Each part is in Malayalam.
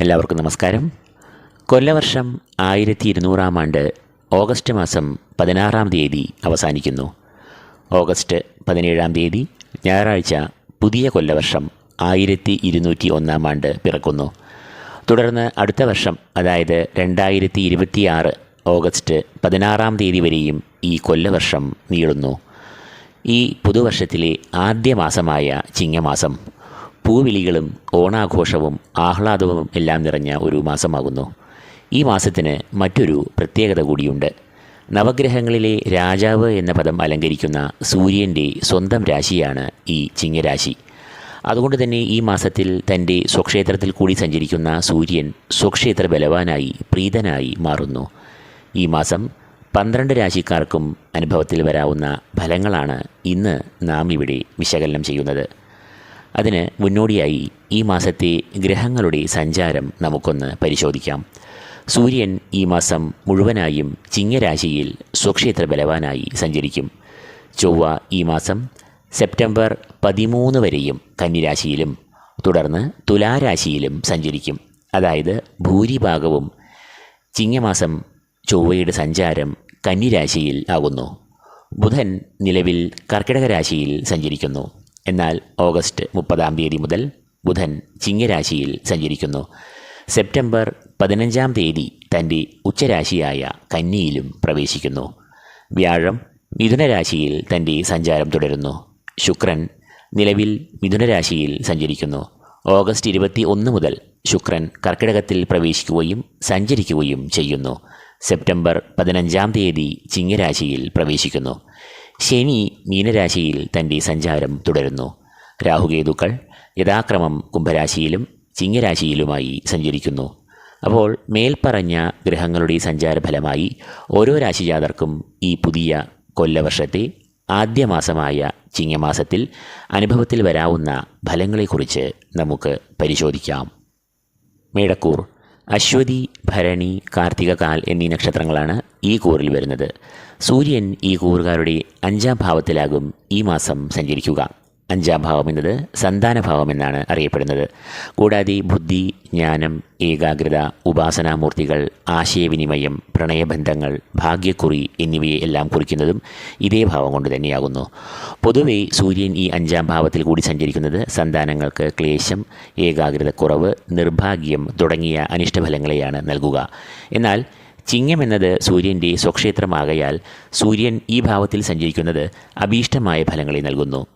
എല്ലാവർക്കും നമസ്കാരം. കൊല്ലവർഷം ആയിരത്തി ഇരുന്നൂറാം ആണ്ട് ഓഗസ്റ്റ് മാസം പതിനാറാം തീയതി അവസാനിക്കുന്നു. ഓഗസ്റ്റ് പതിനേഴാം തീയതി ഞായറാഴ്ച പുതിയ കൊല്ലവർഷം ആയിരത്തി ഇരുന്നൂറ്റി ഒന്നാം ആണ്ട് പിറക്കുന്നു. തുടർന്ന് അടുത്ത വർഷം അതായത് രണ്ടായിരത്തി ഇരുപത്തിയാറ് ഓഗസ്റ്റ് പതിനാറാം തീയതി വരെയും ഈ കൊല്ലവർഷം നീളുന്നു. ഈ പുതുവർഷത്തിലെ ആദ്യ മാസമായ ചിങ്ങമാസം പൂവിളികളും ഓണാഘോഷവും ആഹ്ലാദവും എല്ലാം നിറഞ്ഞ ഒരു മാസമാകുന്നു. ഈ മാസത്തിന് മറ്റൊരു പ്രത്യേകത കൂടിയുണ്ട്. നവഗ്രഹങ്ങളിലെ രാജാവ് എന്ന പദം അലങ്കരിക്കുന്ന സൂര്യന്റെ സ്വന്തം രാശിയാണ് ഈ ചിങ്ങരാശി. അതുകൊണ്ട് തന്നെ ഈ മാസത്തിൽ തന്റെ സ്വക്ഷേത്രത്തിൽ കൂടി സഞ്ചരിക്കുന്ന സൂര്യൻ സ്വക്ഷേത്ര ബലവാനായി പ്രീതനായി മാറുന്നു. ഈ മാസം പന്ത്രണ്ട് രാശിക്കാർക്കും അനുഭവത്തിൽ വരാവുന്ന ഫലങ്ങളാണ് ഇന്ന് നാം ഇവിടെ വിശകലനം ചെയ്യുന്നത്. അതിന് മുന്നോടിയായി ഈ മാസത്തെ ഗ്രഹങ്ങളുടെ സഞ്ചാരം നമുക്കൊന്ന് പരിശോധിക്കാം. സൂര്യൻ ഈ മാസം മുഴുവനായും ചിങ്ങരാശിയിൽ സ്വക്ഷേത്ര ബലവാനായി സഞ്ചരിക്കും. ചൊവ്വ ഈ മാസം സെപ്റ്റംബർ പതിമൂന്ന് വരെയും കന്നിരാശിയിലും തുടർന്ന് തുലാരാശിയിലും സഞ്ചരിക്കും. അതായത് ഭൂരിഭാഗവും ചിങ്ങമാസം ചൊവ്വയുടെ സഞ്ചാരം കന്നിരാശിയിൽ ആകുന്നു. ബുധൻ നിലവിൽ കർക്കിടക രാശിയിൽ സഞ്ചരിക്കുന്നു. എന്നാൽ ഓഗസ്റ്റ് മുപ്പതാം തീയതി മുതൽ ബുധൻ ചിങ്ങരാശിയിൽ സഞ്ചരിക്കുന്നു. സെപ്റ്റംബർ പതിനഞ്ചാം തീയതി തന്റെ ഉച്ചരാശിയായ കന്നിയിലും പ്രവേശിക്കുന്നു. വ്യാഴം മിഥുനരാശിയിൽ തന്റെ സഞ്ചാരം തുടരുന്നു. ശുക്രൻ നിലവിൽ മിഥുനരാശിയിൽ സഞ്ചരിക്കുന്നു. ഓഗസ്റ്റ് ഇരുപത്തി ഒന്ന് മുതൽ ശുക്രൻ കർക്കിടകത്തിൽ പ്രവേശിക്കുകയും സഞ്ചരിക്കുകയും ചെയ്യുന്നു. സെപ്റ്റംബർ പതിനഞ്ചാം തീയതി ചിങ്ങരാശിയിൽ പ്രവേശിക്കുന്നു. ശനി മീനരാശിയിൽ തന്റെ സഞ്ചാരം തുടരുന്നു. രാഹുകേതുക്കൾ യഥാക്രമം കുംഭരാശിയിലും ചിങ്ങരാശിയിലുമായി സഞ്ചരിക്കുന്നു. അപ്പോൾ മേൽപ്പറഞ്ഞ ഗ്രഹങ്ങളുടെ സഞ്ചാരഫലമായി ഓരോ രാശിജാതർക്കും ഈ പുതിയ കൊല്ലവർഷത്തെ ആദ്യ മാസമായ ചിങ്ങമാസത്തിൽ അനുഭവത്തിൽ വരാവുന്ന ഫലങ്ങളെക്കുറിച്ച് നമുക്ക് പരിശോധിക്കാം. മേടക്കൂർ അശ്വതി ഭരണി കാർത്തിക കാൽ എന്നീ നക്ഷത്രങ്ങളാണ് ഈ കൂറിൽ വരുന്നത്. സൂര്യൻ ഈ കൂറുകാരുടെ അഞ്ചാം ഭാവത്തിലാകും ഈ മാസം സഞ്ചരിക്കുക. അഞ്ചാം ഭാവം എന്നത് സന്താനഭാവം എന്നാണ് അറിയപ്പെടുന്നത്. കൂടാതെ ബുദ്ധി ജ്ഞാനം ഏകാഗ്രത ഉപാസനാമൂർത്തികൾ ആശയവിനിമയം പ്രണയബന്ധങ്ങൾ ഭാഗ്യക്കുറി എന്നിവയെ എല്ലാം കുറിക്കുന്നതും ഇതേ ഭാവം കൊണ്ട് തന്നെയാകുന്നു. പൊതുവെ സൂര്യൻ ഈ അഞ്ചാം ഭാവത്തിൽ കൂടി സഞ്ചരിക്കുന്നത് സന്താനങ്ങൾക്ക് ക്ലേശം ഏകാഗ്രതക്കുറവ് നിർഭാഗ്യം തുടങ്ങിയ അനിഷ്ടഫലങ്ങളെയാണ് നൽകുക. എന്നാൽ ചിങ്ങം എന്നത് സൂര്യന്റെ സ്വക്ഷേത്രമാകയാൽ സൂര്യൻ ഈ ഭാവത്തിൽ സഞ്ചരിക്കുന്നത് അഭീഷ്ടമായ ഫലങ്ങളെ നൽകുന്നു.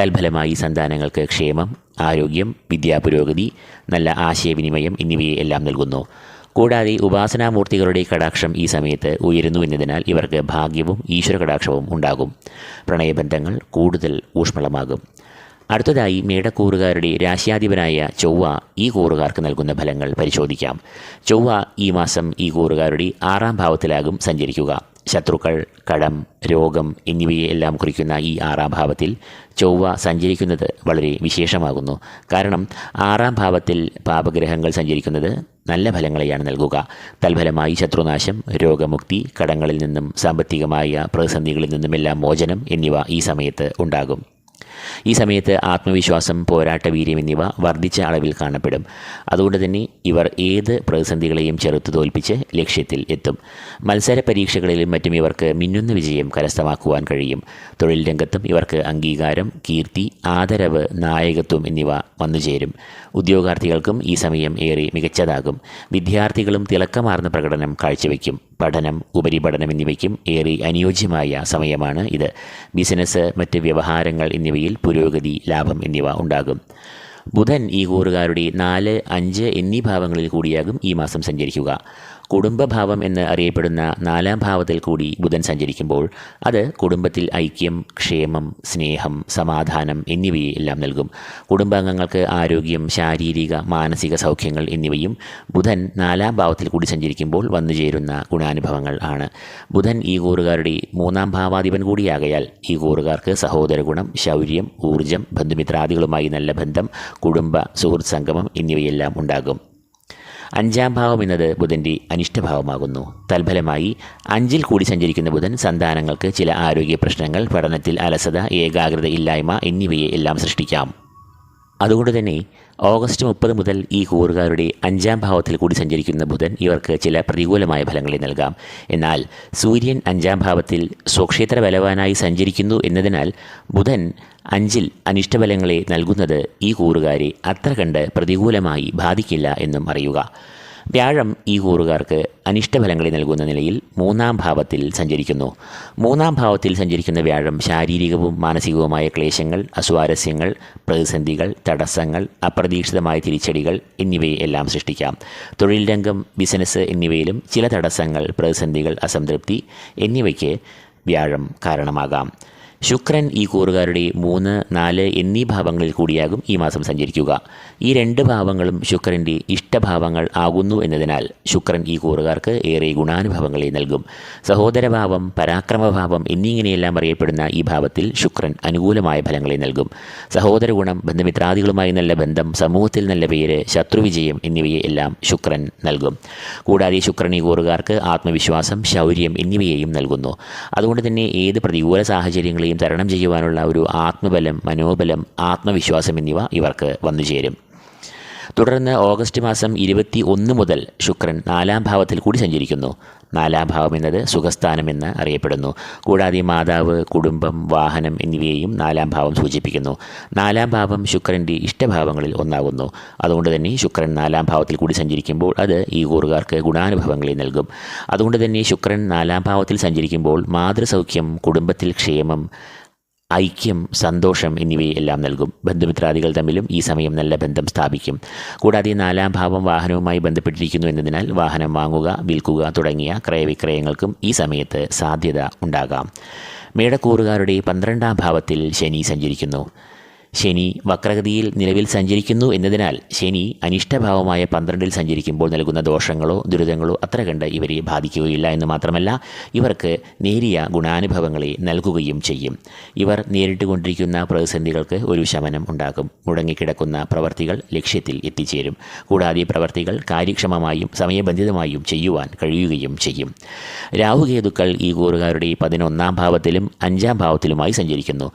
തൽഫലമായി സന്താനങ്ങൾക്ക് ക്ഷേമം ആരോഗ്യം വിദ്യാപുരോഗതി നല്ല ആശയവിനിമയം എന്നിവയെ എല്ലാം നൽകുന്നു. കൂടാതെ ഉപാസനാമൂർത്തികളുടെ കടാക്ഷം ഈ സമയത്ത് ഉയരുന്നു എന്നതിനാൽ ഇവർക്ക് ഭാഗ്യവും ഈശ്വര കടാക്ഷവും ഉണ്ടാകും. പ്രണയബന്ധങ്ങൾ കൂടുതൽ ഊഷ്മളമാകും. അടുത്തതായി മേടക്കൂറുകാരുടെ രാശ്യാധിപനായ ചൊവ്വ ഈ കൂറുകാർക്ക് നൽകുന്ന ഫലങ്ങൾ പരിശോധിക്കാം. ചൊവ്വ ഈ മാസം ഈ കൂറുകാരുടെ ആറാം ഭാവത്തിലാകും സഞ്ചരിക്കുക. ശത്രുക്കൾ കടം രോഗം എന്നിവയെല്ലാം കുറിക്കുന്ന ഈ ആറാം ഭാവത്തിൽ ചൊവ്വ സഞ്ചരിക്കുന്നത് വളരെ വിശേഷമാകുന്നു. കാരണം ആറാം ഭാവത്തിൽ പാപഗ്രഹങ്ങൾ സഞ്ചരിക്കുന്നത് നല്ല ഫലങ്ങളെയാണ് നൽകുക. തൽഫലമായി ശത്രുനാശം രോഗമുക്തി കടങ്ങളിൽ നിന്നും സാമ്പത്തികമായ പ്രതിസന്ധികളിൽ നിന്നുമെല്ലാം മോചനം എന്നിവ ഈ സമയത്ത് ഉണ്ടാകും. ഈ സമയത്ത് ആത്മവിശ്വാസം പോരാട്ട വീര്യം എന്നിവ വർദ്ധിച്ച അളവിൽ കാണപ്പെടും. അതുകൊണ്ട് തന്നെ ഇവർ ഏത് പ്രതിസന്ധികളെയും ചെറുത്തു തോൽപ്പിച്ച് ലക്ഷ്യത്തിൽ എത്തും. മത്സര പരീക്ഷകളിലും മറ്റും ഇവർക്ക് മിന്നുന്ന വിജയം കരസ്ഥമാക്കുവാൻ കഴിയും. തൊഴിൽ രംഗത്തും ഇവർക്ക് അംഗീകാരം കീർത്തി ആദരവ് നായകത്വം എന്നിവ വന്നുചേരും ഉദ്യോഗാർത്ഥികൾക്കും ഈ സമയം ഏറെ മികച്ചതാകും. വിദ്യാർത്ഥികളും തിളക്കമാർന്ന പ്രകടനം കാഴ്ചവെക്കും. പഠനം ഉപരിപഠനം എന്നിവയ്ക്കും ഏറെ അനുയോജ്യമായ സമയമാണ് ഇത്. ബിസിനസ് മറ്റ് വ്യവഹാരങ്ങൾ എന്നിവയിൽ പുരോഗതി ലാഭം എന്നിവ ഉണ്ടാകും. ബുധൻ ഈ കൂറുകാരുടെ നാല് അഞ്ച് എന്നീ ഭാവങ്ങളിൽ കൂടിയാകും ഈ മാസം സഞ്ചരിക്കുക. കുടുംബഭാവം എന്ന് അറിയപ്പെടുന്ന നാലാം ഭാവത്തിൽ കൂടി ബുധൻ സഞ്ചരിക്കുമ്പോൾ അത് കുടുംബത്തിൽ ഐക്യം ക്ഷേമം സ്നേഹം സമാധാനം എന്നിവയെ എല്ലാം നൽകും. കുടുംബാംഗങ്ങൾക്ക് ആരോഗ്യം ശാരീരിക മാനസിക സൗഖ്യങ്ങൾ എന്നിവയും ബുധൻ നാലാം ഭാവത്തിൽ കൂടി സഞ്ചരിക്കുമ്പോൾ വന്നുചേരുന്ന ഗുണാനുഭവങ്ങൾ ആണ്. ബുധൻ ഈ കൂറുകാരുടെ മൂന്നാം ഭാവാധിപൻ കൂടിയാകയാൽ ഈ കൂറുകാർക്ക് സഹോദര ഗുണം ശൗര്യം ഊർജം ബന്ധുമിത്രാദികളുമായി നല്ല ബന്ധം കുടുംബ സുഹൃത്ത് സംഗമം എന്നിവയെല്ലാം ഉണ്ടാകും. അഞ്ചാം ഭാവം എന്നത് ബുധന്റെ അനിഷ്ടഭാവമാകുന്നു. തൽഫലമായി അഞ്ചിൽ കൂടി സഞ്ചരിക്കുന്ന ബുധൻ സന്താനങ്ങൾക്ക് ചില ആരോഗ്യ പ്രശ്നങ്ങൾ പഠനത്തിൽ അലസത ഏകാഗ്രത ഇല്ലായ്മ എന്നിവയെ എല്ലാം സൃഷ്ടിക്കാം. അതുകൊണ്ട് തന്നെ ഓഗസ്റ്റ് മുപ്പത് മുതൽ ഈ കൂറുകാരുടെ അഞ്ചാം ഭാവത്തിൽ കൂടി സഞ്ചരിക്കുന്ന ബുധൻ ഇവർക്ക് ചില പ്രതികൂലമായ ഫലങ്ങളെ നൽകാം. എന്നാൽ സൂര്യൻ അഞ്ചാം ഭാവത്തിൽ സ്വക്ഷേത്ര ബലവാനായി സഞ്ചരിക്കുന്നു എന്നതിനാൽ ബുധൻ അഞ്ചിൽ അനിഷ്ടഫലങ്ങളെ നൽകുന്നത് ഈ കൂറുകാരെ അത്ര കണ്ട് പ്രതികൂലമായി ബാധിക്കില്ല എന്നും അറിയുക. വ്യാഴം ഈ കൂറുകാർക്ക് അനിഷ്ടഫലങ്ങളെ നൽകുന്ന നിലയിൽ മൂന്നാം ഭാവത്തിൽ സഞ്ചരിക്കുന്നു. മൂന്നാം ഭാവത്തിൽ സഞ്ചരിക്കുന്ന വ്യാഴം ശാരീരികവും മാനസികവുമായ ക്ലേശങ്ങൾ അസ്വാരസ്യങ്ങൾ പ്രതിസന്ധികൾ തടസ്സങ്ങൾ അപ്രതീക്ഷിതമായ തിരിച്ചടികൾ എന്നിവയെ എല്ലാം സൃഷ്ടിക്കാം. തൊഴിൽ രംഗം ബിസിനസ് എന്നിവയിലും ചില തടസ്സങ്ങൾ പ്രതിസന്ധികൾ അസംതൃപ്തി എന്നിവയ്ക്ക് വ്യാഴം കാരണമാകാം. ശുക്രൻ ഈ കൂറുകാരുടെ മൂന്ന് നാല് എന്നീ ഭാവങ്ങളിൽ കൂടിയാകും ഈ മാസം സഞ്ചരിക്കുക. ഈ രണ്ട് ഭാവങ്ങളും ശുക്രന്റെ ഇഷ്ടഭാവങ്ങൾ ആകുന്നു എന്നതിനാൽ ശുക്രൻ ഈ കൂറുകാർക്ക് ഏറെ ഗുണാനുഭവങ്ങളെ നൽകും. സഹോദരഭാവം പരാക്രമഭാവം എന്നിങ്ങനെയെല്ലാം അറിയപ്പെടുന്ന ഈ ഭാവത്തിൽ ശുക്രൻ അനുകൂലമായ ഫലങ്ങളെ നൽകും. സഹോദര ഗുണം ബന്ധുമിത്രാദികളുമായി നല്ല ബന്ധം സമൂഹത്തിൽ നല്ല പേര് ശത്രുവിജയം എന്നിവയെ എല്ലാം ശുക്രൻ നൽകും. കൂടാതെ ശുക്രൻ ഈ കൂറുകാർക്ക് ആത്മവിശ്വാസം ശൗര്യം എന്നിവയെയും നൽകുന്നു. അതുകൊണ്ട് തന്നെ ഏത് പ്രതികൂല സാഹചര്യങ്ങളെയും തരണം ചെയ്യുവാനുള്ള ഒരു ആത്മബലം മനോബലം ആത്മവിശ്വാസം എന്നിവ ഇവർക്ക് വന്നു ചേരും തുടർന്ന് ഓഗസ്റ്റ് മാസം ഇരുപത്തി ഒന്ന് മുതൽ ശുക്രൻ നാലാം ഭാവത്തിൽ കൂടി സഞ്ചരിക്കുന്നു. നാലാം ഭാവം എന്നത് സുഖസ്ഥാനം എന്ന് അറിയപ്പെടുന്നു. കൂടാതെ മാതാവ് കുടുംബം വാഹനം എന്നിവയെയും നാലാം ഭാവം സൂചിപ്പിക്കുന്നു. നാലാം ഭാവം ശുക്രന്റെ ഇഷ്ടഭാവങ്ങളിൽ ഒന്നാകുന്നു. അതുകൊണ്ട് തന്നെ ശുക്രൻ നാലാം ഭാവത്തിൽ കൂടി സഞ്ചരിക്കുമ്പോൾ അത് ഈ കൂറുകാർക്ക് ഗുണാനുഭവങ്ങളെ നൽകും. അതുകൊണ്ട് തന്നെ ശുക്രൻ നാലാം ഭാവത്തിൽ സഞ്ചരിക്കുമ്പോൾ മാതൃസൗഖ്യം കുടുംബത്തിൽ ക്ഷേമം ഐക്യം സന്തോഷം എന്നിവയെല്ലാം നൽകും. ബന്ധുമിത്രാദികൾ തമ്മിലും ഈ സമയം നല്ല ബന്ധം സ്ഥാപിക്കും. കൂടാതെ നാലാം ഭാവം വാഹനവുമായി ബന്ധപ്പെട്ടിരിക്കുന്നു എന്നതിനാൽ വാഹനം വാങ്ങുക വിൽക്കുക തുടങ്ങിയ ക്രയവിക്രയങ്ങൾക്കും ഈ സമയത്ത് സാധ്യത ഉണ്ടാകാം. മേടക്കൂറുകാരുടെ പന്ത്രണ്ടാം ഭാവത്തിൽ ശനി സഞ്ചരിക്കുന്നു. ശനി വക്രഗതിയിൽ നിലവിൽ സഞ്ചരിക്കുന്നു എന്നതിനാൽ ശനി അനിഷ്ടഭാവമായ പന്ത്രണ്ടിൽ സഞ്ചരിക്കുമ്പോൾ നൽകുന്ന ദോഷങ്ങളോ ദുരിതങ്ങളോ അത്ര കണ്ട് ഇവരെ ബാധിക്കുകയില്ല എന്ന് മാത്രമല്ല ഇവർക്ക് നേരിയ ഗുണാനുഭവങ്ങളെ നൽകുകയും ചെയ്യും. ഇവർ നേരിട്ട് കൊണ്ടിരിക്കുന്ന പ്രതിസന്ധികൾക്ക് ഒരു ശമനം ഉണ്ടാകും. മുടങ്ങിക്കിടക്കുന്ന പ്രവർത്തികൾ ലക്ഷ്യത്തിൽ എത്തിച്ചേരും. കൂടാതെ പ്രവർത്തികൾ കാര്യക്ഷമമായും സമയബന്ധിതമായും ചെയ്യുവാൻ കഴിയുകയും ചെയ്യും. രാഹുകേതുക്കൾ ഈ കൂറുകാരുടെ പതിനൊന്നാം ഭാവത്തിലും അഞ്ചാം ഭാവത്തിലുമായി സഞ്ചരിക്കുന്നു.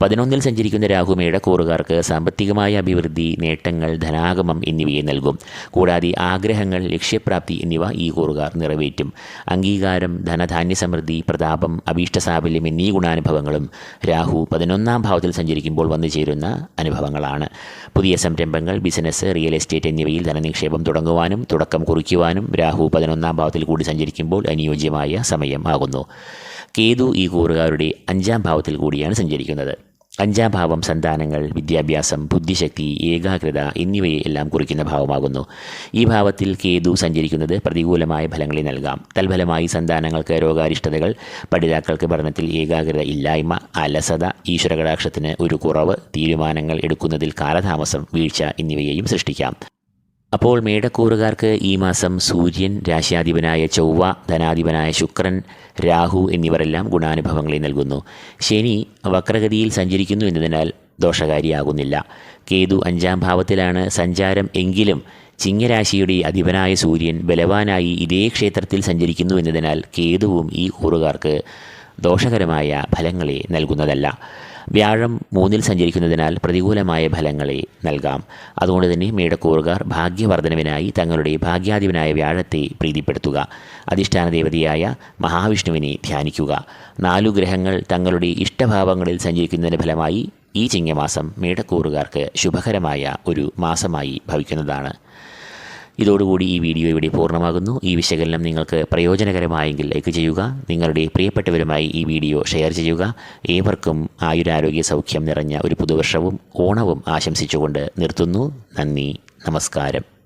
പതിനൊന്നിൽ സഞ്ചരിക്കുന്ന രാഹുമയുടെ കൂറുകാർക്ക് സാമ്പത്തികമായ അഭിവൃദ്ധി നേട്ടങ്ങൾ ധനാഗമം എന്നിവയെ നൽകും. കൂടാതെ ആഗ്രഹങ്ങൾ ലക്ഷ്യപ്രാപ്തി എന്നിവ ഈ കൂറുകാർ നിറവേറ്റും. അംഗീകാരം ധനധാന്യ സമൃദ്ധി പ്രതാപം അഭീഷ്ടസാഫല്യം എന്നീ ഗുണാനുഭവങ്ങളും രാഹു പതിനൊന്നാം ഭാവത്തിൽ സഞ്ചരിക്കുമ്പോൾ വന്നു ചേരുന്ന അനുഭവങ്ങളാണ്. പുതിയ സംരംഭങ്ങൾ ബിസിനസ് റിയൽ എസ്റ്റേറ്റ് എന്നിവയിൽ ധനനിക്ഷേപം തുടങ്ങുവാനും തുടക്കം കുറിക്കുവാനും രാഹു പതിനൊന്നാം ഭാവത്തിൽ കൂടി സഞ്ചരിക്കുമ്പോൾ അനുയോജ്യമായ സമയം ആകുന്നു. കേതു ഈ കൂറുകാരുടെ അഞ്ചാം ഭാവത്തിൽ കൂടിയാണ് സഞ്ചരിക്കുന്നത്. അഞ്ചാം ഭാവം സന്താനങ്ങൾ വിദ്യാഭ്യാസം ബുദ്ധിശക്തി ഏകാഗ്രത എന്നിവയെ എല്ലാം കുറിക്കുന്ന ഭാവമാകുന്നു. ഈ ഭാവത്തിൽ കേതു സഞ്ചരിക്കുന്നത് പ്രതികൂലമായ ഫലങ്ങളെ നൽകാം. തൽഫലമായി സന്താനങ്ങൾക്ക് രോഗാരിഷ്ടതകൾ പഠിതാക്കൾക്ക് പഠനത്തിൽ ഏകാഗ്രത ഇല്ലായ്മ അലസത ഈശ്വരകടാക്ഷത്തിന് ഒരു കുറവ് തീരുമാനങ്ങൾ എടുക്കുന്നതിൽ കാലതാമസം വീഴ്ച എന്നിവയെയും സൃഷ്ടിക്കാം. അപ്പോൾ മേടക്കൂറുകാർക്ക് ഈ മാസം സൂര്യൻ രാശ്യാധിപനായ ചൊവ്വ ധനാധിപനായ ശുക്രൻ രാഹു എന്നിവരെല്ലാം ഗുണാനുഭവങ്ങളെ നൽകുന്നു. ശനി വക്രഗതിയിൽ സഞ്ചരിക്കുന്നു എന്നതിനാൽ ദോഷകാരിയാകുന്നില്ല. കേതു അഞ്ചാം ഭാവത്തിലാണ് സഞ്ചാരം എങ്കിലും ചിങ്ങരാശിയുടെ അധിപനായ സൂര്യൻ ബലവാനായി ഇതേ ക്ഷേത്രത്തിൽ സഞ്ചരിക്കുന്നു എന്നതിനാൽ കേതുവും ഈ കൂറുകാർക്ക് ദോഷകരമായ ഫലങ്ങളെ നൽകുന്നതല്ല. വ്യാഴം മൂന്നിൽ സഞ്ചരിക്കുന്നതിനാൽ പ്രതികൂലമായ ഫലങ്ങളെ നൽകാം. അതുകൊണ്ട് തന്നെ മേടക്കൂറുകാർ ഭാഗ്യവർദ്ധനവിനായി തങ്ങളുടെ ഭാഗ്യാധിപനായ വ്യാഴത്തെ പ്രീതിപ്പെടുത്തുക. അധിഷ്ഠാന ദേവതയായ മഹാവിഷ്ണുവിനെ ധ്യാനിക്കുക. നാലു ഗ്രഹങ്ങൾ തങ്ങളുടെ ഇഷ്ടഭാവങ്ങളിൽ സഞ്ചരിക്കുന്നതിന്റെ ഫലമായി ഈ ചിങ്ങമാസം മേടക്കൂറുകാർക്ക് ശുഭകരമായ ഒരു മാസമായി ഭവിക്കുന്നതാണ്. ഇതോടുകൂടി ഈ വീഡിയോ ഇവിടെ പൂർണമാകുന്നു. ഈ വിശകലനം നിങ്ങൾക്ക് പ്രയോജനകരമായെങ്കിൽ ലൈക്ക് ചെയ്യുക. നിങ്ങളുടെ പ്രിയപ്പെട്ടവരുമായി ഈ വീഡിയോ ഷെയർ ചെയ്യുക. ഏവർക്കും ആയുരാരോഗ്യ സൗഖ്യം നിറഞ്ഞ ഒരു പുതുവർഷവും ഓണവും ആശംസിച്ചുകൊണ്ട് നിർത്തുന്നു. നന്ദി. നമസ്കാരം.